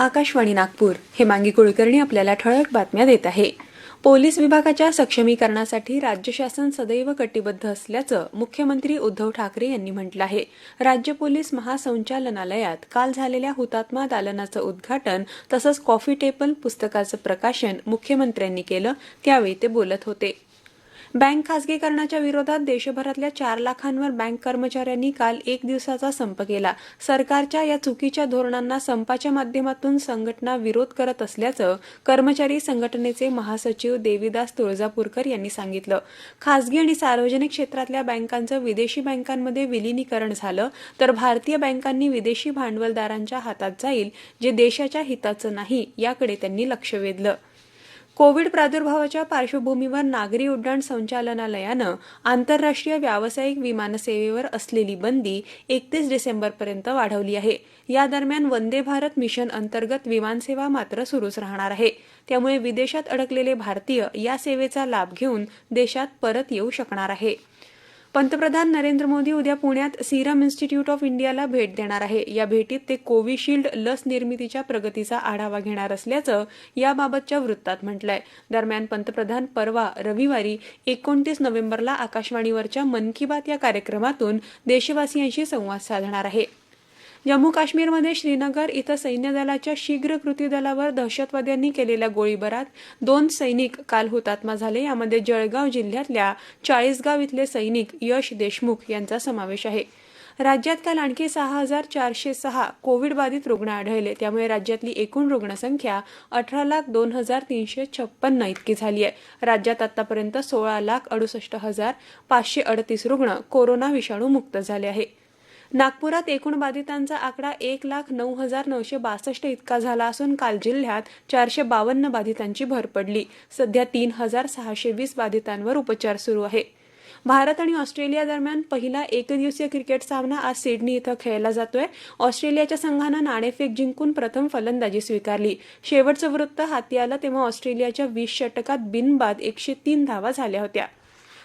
आकाशवाणी नागपूर. हे मांगी कुलकर्णी आपल्याला ठळक बातम्या देत आहे. पोलीस विभागाच्या सक्षमीकरणासाठी राज्य शासन सदैव कटिबद्ध असल्याचं मुख्यमंत्री उद्धव ठाकरे यांनी म्हटलं आहे. राज्य पोलीस महासंचालनालयात काल झालेल्या हुतात्मा दालनाचं उद्घाटन तसंच कॉफी टेबल पुस्तकाचं प्रकाशन मुख्यमंत्र्यांनी केलं त्यावेळी ते बोलत होते. बँक खासगीकरणाच्या विरोधात देशभरातल्या चार लाखांवर बँक कर्मचाऱ्यांनी काल एक दिवसाचा संप केला. सरकारच्या या चुकीच्या धोरणांना संपाच्या माध्यमातून संघटना विरोध करत असल्याचं कर्मचारी संघटनेचे महासचिव देवीदास तुळजापूरकर यांनी सांगितलं. खासगी आणि सार्वजनिक क्षेत्रातल्या बँकांचं विदेशी बँकांमध्ये विलिनीकरण झालं तर भारतीय बँकांनी विदेशी भांडवलदारांच्या हातात जाईल जे देशाच्या हिताचं नाही याकडे त्यांनी लक्ष वेधलं. कोविड प्रादुर्भावाच्या पार्श्वभूमीवर नागरी उड्डाण संचालनालयानं आंतरराष्ट्रीय व्यावसायिक विमानसेवेवर असलेली बंदी एकतीस डिसेंबरपर्यंत वाढवली आहे. या दरम्यान वंदे भारत मिशन अंतर्गत विमानसेवा मात्र सुरूच राहणार आहे. त्यामुळे विदेशात अडकलेले भारतीय या सेवेचा लाभ घेऊन देशात परत येऊ शकणार आहे. पंतप्रधान नरेंद्र मोदी उद्या पुण्यात सिरम इन्स्टिट्यूट ऑफ इंडियाला भेट देणार आहे. या भेटीत ते कोविशिल्ड लस निर्मितीच्या प्रगतीचा आढावा घेणार असल्याचं याबाबतच्या वृत्तात म्हटलंय. दरम्यान पंतप्रधान परवा रविवारी एकोणतीस नोव्हेंबरला आकाशवाणीवरच्या मन की बात या कार्यक्रमातून देशवासियांशी संवाद साधणार आहे. जम्मू काश्मीरमध्ये श्रीनगर इथं सैन्य दलाच्या शीघ्र कृती दलावर दहशतवाद्यांनी केलेल्या गोळीबारात दोन सैनिक काल हुतात्मा झाले. यामध्ये जळगाव जिल्ह्यातल्या चाळीसगाव इथले सैनिक यश देशमुख यांचा समावेश आहे. राज्यात काल आणखी सहा हजार चारशे सहा कोविड बाधित रुग्ण आढळले. त्यामुळे राज्यातली एकूण रुग्णसंख्या अठरा लाख दोन हजार तीनशे छप्पन्न इतकी झाली आहे. राज्यात आतापर्यंत सोळा लाख अडुसष्ट हजार पाचशे अडतीस रुग्ण कोरोना विषाणू मुक्त झाले आहे. नागपुरात एकूण बाधितांचा आकडा एक लाख नऊ हजार नऊशे बासष्ट इतका झाला असून काल जिल्ह्यात चारशे बावन्न बाधितांची भर पडली. सध्या तीन हजार सहाशे वीस बाधितांवर उपचार सुरू आहे. भारत आणि ऑस्ट्रेलिया दरम्यान पहिला एकदिवसीय क्रिकेट सामना आज सिडनी इथं खेळला जातोय. ऑस्ट्रेलियाच्या संघानं नाणेफेक जिंकून प्रथम फलंदाजी स्वीकारली. शेवटचं वृत्त हाती आलं तेव्हा ऑस्ट्रेलियाच्या वीस षटकात बिनबाद एकशे तीन धावा झाल्या होत्या.